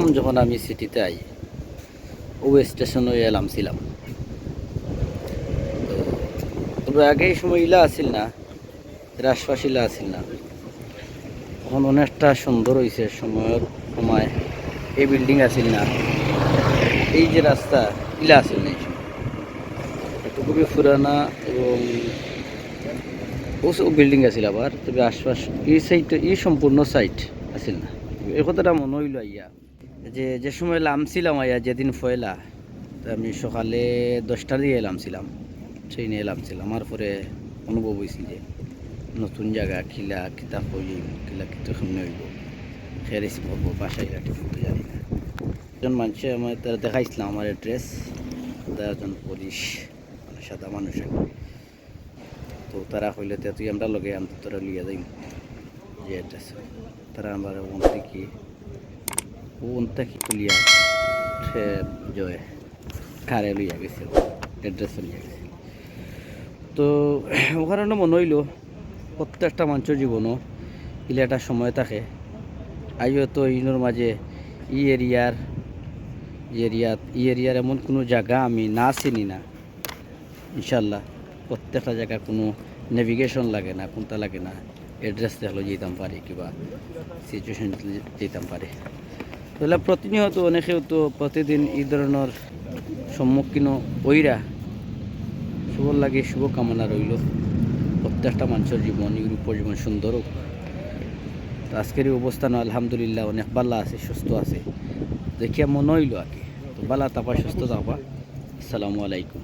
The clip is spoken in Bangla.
প্রথম যখন আমি সিটিতে আই ও স্টেশনে এলাম ছিলাম। তবে এই সময় ইলা আসিল না রাজপাশ ইলা আসিল না। তখন অনেকটা সুন্দর হয়েছে সময়ের সময়, এই বিল্ডিং আসিল না, এই যে রাস্তা ইলা আসিল না এই সময়। এটা খুবই পুরানা এবং ও বিল্ডিং আছিল আবার, তবে আশপাশ এই সাইড এই সম্পূর্ণ সাইট আছিল না। এই কথাটা মনে হইল আইয়া। যে যে সময় লামছিলাম আইয়া যেদিন ফয়লা আমি সকালে দশটার দিকে এলামছিলাম ট্রেনে এলামছিলাম আমার পরে অনুভব হয়েছিল যে নতুন জায়গা খিলা কিতাব হইব কিলা কিতাব সামনে হইব ফেরিস করব বাসায় রাখি, কিন্তু জানি না। একজন মানুষে আমার তারা দেখাইছিলাম আমার অ্যাড্রেস একজন পুলিশ মানে সাদা মানুষ তো তারা হইলে তে তুই আমরা লগে আমি তোরা লিয়ে যাই যে অ্যাড্রেস। তারা আমার ওনতে কি ও ওনটা কি লিয়া সে জয়। কারে লইয়া গেছিল অ্যাড্রেস লইয়া গেছিল তো ওখানে মনে হইল, প্রত্যেকটা মানুষের জীবনও ইলে একটা সময় থাকে। আইও তো ইনোর মাঝে ই এরিয়ার এরিয়াত ই এরিয়ার এমন কোনো জায়গা আমি না চিনি না। ইনশাল্লাহ, প্রত্যেকটা জায়গা কোনো নেভিগেশন লাগে না, কোনটা লাগে না। এড্রেস দেখলেও যেতাম পারি, কিবা সিচুয়েশন যেতাম পারি। তাহলে প্রতিনিয়ত অনেকেও তো প্রতিদিন এই ধরনের সম্মুখীন ওইরা শুভর লাগে শুভকামনা রইল। প্রত্যেকটা মানুষের জীবন ইউরোপের জীবন সুন্দর হোক। তো আজকের অবস্থান আলহামদুলিল্লাহ অনেক ভালো আছে, সুস্থ আছে। দেখিয়া মনে হইল আর কি। তো ভালো তাপা সুস্থ থাকবা। আসসালামু আলাইকুম।